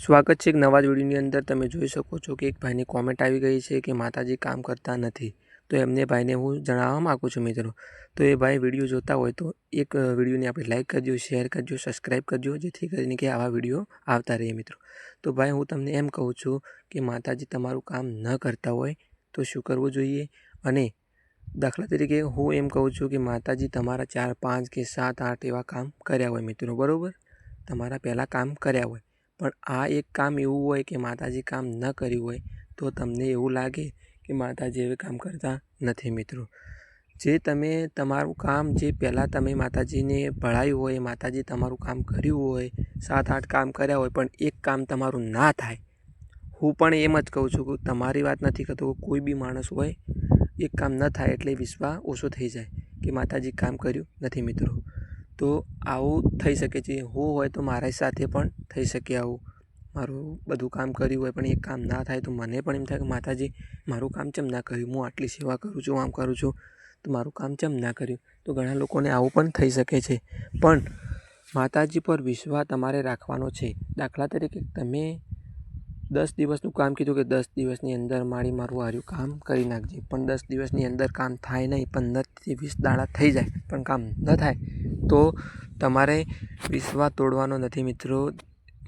સ્વાગત છે એક નવા જ વિડીયોની અંદર. તમે જોઈ શકો છો કે એક ભાઈની કોમેન્ટ આવી ગઈ છે કે માતાજી કામ કરતા નથી. તો એમને ભાઈને હું જણાવવા માગું છું મિત્રો. તો એ ભાઈ વીડિયો જોતા હોય તો એક વિડીયોને આપણે લાઇક કરજો શેર કરજો સબસ્ક્રાઈબ કરજો, જેથી કરીને કે આવા વીડિયો આવતા રહે મિત્રો. તો ભાઈ હું તમને એમ કહું છું કે માતાજી તમારું કામ ન કરતા હોય તો શું કરવું જોઈએ? અને દાખલા તરીકે હું એમ કહું છું કે માતાજી તમારા ચાર, પાંચ કે સાત, આઠ એવા કામ કર્યા હોય મિત્રો, બરાબર? તમારા પહેલાં કામ કર્યા હોય. પણ આ એક કામ એવું હોય કે માતાજી કામ ન કર્યું હોય, તો તમને એવું લાગે કે માતાજી હવે કામ કરતા નથી મિત્રો. જે તમે તમારું કામ જે પહેલાં તમે માતાજીને ભળાયું હોય, માતાજી તમારું કામ કર્યું હોય, સાત આઠ કામ કર્યા હોય, પણ એક કામ તમારું ના થાય, હું પણ એમ જ કહું છું કે તમારી વાત નથી કરતો કોઈ બી માણસ હોય, એક કામ ન થાય એટલે વિશ્વાસ ઓછો થઈ જાય કે માતાજી કામ કર્યું નથી મિત્રો. તો આવું થઈ શકે છે. હું હોય તો મારા સાથે પણ થઈ શકે આવું. મારું બધું કામ કર્યું હોય પણ એક કામ ના થાય તો મને પણ એમ થાય કે માતાજી, મારું કામ ચેમ ના કર્યું? હું આટલી સેવા કરું છું, આમ કરું છું. તો મારું કામ ચમ ના કર્યું? તો ઘણા લોકોને આવું પણ થઈ શકે છે. પણ માતાજી પર વિશ્વાસ તમારે રાખવાનો છે. દાખલા તરીકે તમે દસ દિવસનું કામ કીધું કે દસ દિવસની અંદર મારી મારું હાર્યું કામ કરી નાખજે. પણ દસ દિવસની અંદર કામ થાય નહીં પંદરથી વીસ દાડા થઈ જાય, પણ કામ ન થાય, તો તમારે વિશ્વા તોડવાનો નથી મિત્રો.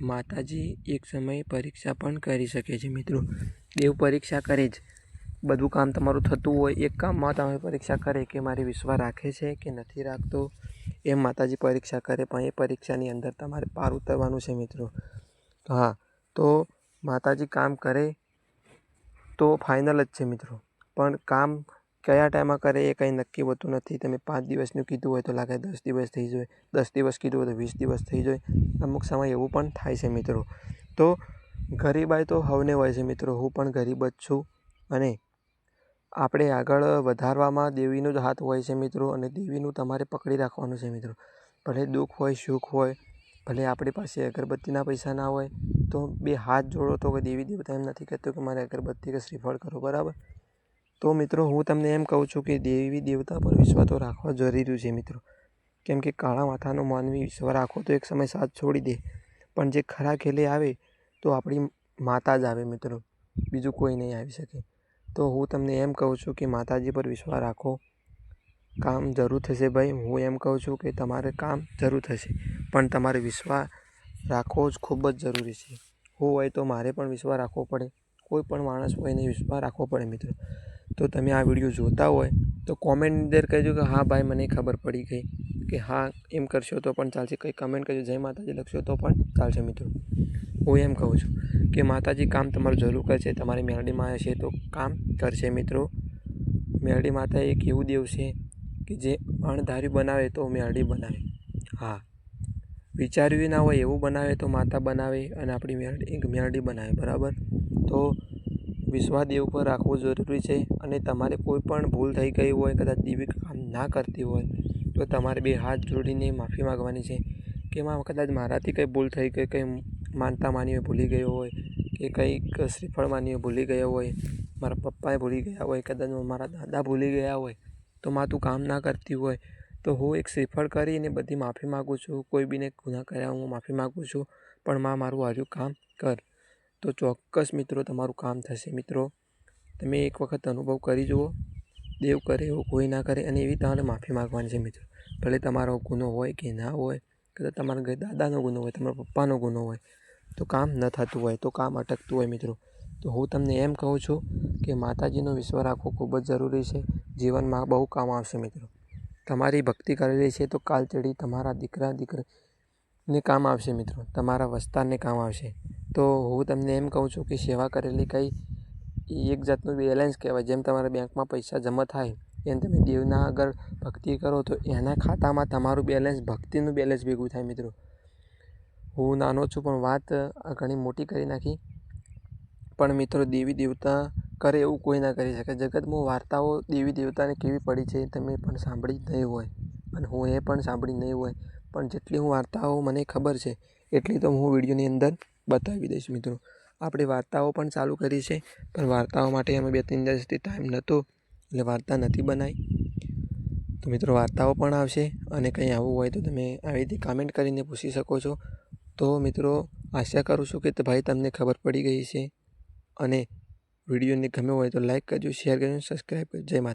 માતાજી એક સમયે પરીક્ષા પણ કરી શકે છે મિત્રો. દેવ પરીક્ષા કરે જ. બધું કામ તમારું થતું હોય, એક કામમાં તમે પરીક્ષા કરે કે મારી વિશ્વા રાખે છે કે નથી રાખતો, એમ માતાજી પરીક્ષા કરે, પણ એ પરીક્ષાની અંદર તમારે પાર ઉતરવાનું છે મિત્રો. હા, તો માતાજી કામ કરે તો ફાઇનલ જ છે મિત્રો. પણ કામ કયા ટાઈમમાં કરે એ કંઈ નક્કી હોતું નથી. તમે પાંચ દિવસનું કીધું હોય તો લાગે દસ દિવસ થઈ જાય, દસ દિવસ કીધું હોય તો વીસ દિવસ થઈ જાય. અમુક સમય એવું પણ થાય છે મિત્રો. તો ગરીબાઈ તો હવને હોય છે મિત્રો. હું પણ ગરીબ જ છું અને આપણે આગળ વધારવામાં દેવીનો જ હાથ હોય છે મિત્રો અને દેવીનું તમારે પકડી રાખવાનું છે મિત્રો. ભલે દુઃખ હોય, સુખ હોય ભલે આપણી પાસે અગરબત્તીના પૈસા ના હોય, તો બે હાથ જોડો તો કોઈ દેવી દેવતા એમ નથી કહેતો કે મારે અગરબત્તી કે શ્રીફળ કરો બરાબર? તો મિત્રો, હું તમને એમ કહું છું કે દેવી દેવતા પર વિશ્વાસ તો રાખવા જરૂરી છે મિત્રો. કેમ કે કાળા માથાનો માનવી વિશ્વાસ રાખો તો એક સમય સાથ છોડી દે. પણ જે ખરા ખેલે આવે, તો આપણી માતા જ આવે મિત્રો. બીજું કોઈ નહીં આવી શકે. તો હું તમને એમ કહું છું કે માતાજી પર વિશ્વાસ રાખો. કામ જરૂર થશે ભાઈ. હું એમ કહું છું કે તમારે કામ જરૂર થશે. પણ તમારે વિશ્વાસ રાખવો જ ખૂબ જ જરૂરી છે. હું હોય તો મારે પણ વિશ્વાસ રાખવો પડે. કોઈ પણ માણસ હોય એને વિશ્વાસ રાખવો પડે મિત્રો. તો તમે આ વીડિયો જોતા હોય તો કોમેન્ટ અંદર કહેજો કે હા ભાઈ, મને ખબર પડી ગઈ. કે હા, એમ કરશો તો પણ ચાલશે. કંઈ કમેન્ટ કરજો. જય માતાજી લખશો તો પણ ચાલશે મિત્રો. હું એમ કહું છું કે માતાજી, કામ તમારું જરૂર કરશે. તમારી મેલડીમાં હશે તો કામ કરશે મિત્રો. મેલડી માતા એક એવું દેવ છે કે જે અણધાર્યું બનાવે તો મેરડી બનાવે હા. વિચાર્યું ના હોય એવું બનાવે તો માતા બનાવે અને આપણી મેરડી એક મેરડી બનાવે, બરાબર? તો વિશ્વાસ દેવ પર રાખવું જરૂરી છે અને તમારે કોઈ પણ ભૂલ થઈ ગઈ હોય, કદાચ દીવી કામ ના કરતી હોય, તો તમારે બે હાથ જોડીને માફી માગવાની છે કે માં, કદાચ મારાથી કંઈ ભૂલ થઈ ગઈ, કંઈ માનતા માનીએ ભૂલી ગયો હોય કે કંઈક શ્રીફળ માનીએ ભૂલી ગયો હોય, મારા પપ્પાએ ભૂલી ગયા હોય, કદાચ મારા દાદા ભૂલી ગયા હોય તો માં તું કામ ના કરતી હોય, તો હું એક શ્રીફળ કરીને બધી માફી માગું છું. કોઈ બીને ગુના કર્યા હું માફી માગું છું, પણ માં મારું હાર્યું કામ કર. તો ચોક્કસ મિત્રો, તમારું કામ થશે મિત્રો. તમે એક વખત અનુભવ કરી જુઓ. દેવ કરે એવું કોઈ ના કરે અને એવી તમારે માફી માગવાની છે મિત્રો. ભલે તમારો ગુનો હોય કે ના હોય, કદાચ તમારા દાદાનો ગુનો હોય, તમારા પપ્પાનો ગુનો હોય, તો કામ ન થતું હોય, તો કામ અટકતું હોય મિત્રો. તો હું તમને એમ કહું છું કે માતાજીનો વિશ્વ રાખવો ખૂબ જ જરૂરી છે. જીવનમાં બહુ કામ આવશે મિત્રો. તમારી ભક્તિ કરેલી છે તો કાલ ચડી તમારા દીકરા દીકરીને કામ આવશે મિત્રો. તમારા વસ્તારને કામ આવશે. તો હું તમને એમ કહું છું કે સેવા કરેલી કંઈ એક જાતનું બેલેન્સ કહેવાય. જેમ તમારા બેંકમાં પૈસા જમા થાય, એમ તમે દેવના આગળ ભક્તિ કરો, તો એના ખાતામાં તમારું બેલેન્સ, ભક્તિનું બેલેન્સ ભેગું થાય મિત્રો. હું નાનો છું પણ વાત ઘણી મોટી કરી નાખી. પણ મિત્રો દેવી દેવતા કરે એવું કોઈ ના કરી શકે. જગતમાં વાર્તાઓ દેવી દેવતાને કેવી પડી છે તમે પણ સાંભળી નહીં હોય. અને હું એ પણ સાંભળી નહીં હોય. પણ જેટલી હું વાર્તાઓ મને ખબર છે, એટલી તો હું વિડીયોની અંદર બતાવી દઈશ મિત્રો. આપણે વાર્તાઓ પણ ચાલુ કરી છે, પણ વાર્તાઓ માટે અમે બે ત્રણ દિવસથી ટાઈમ નહોતો, એટલે વાર્તા નથી બનાવી તો મિત્રો વાર્તાઓ પણ આવશે અને કંઈ આવું હોય તો તમે આવી રીતે કમેન્ટ કરીને પૂછી શકો છો. તો મિત્રો આશા કરું છું કે ભાઈ તમને ખબર પડી ગઈ છે અને વિડીયોને ગમ્યો હોય તો લાઈક કરજો શેર કરજો સબસ્ક્રાઈબ કરજો. જય માતા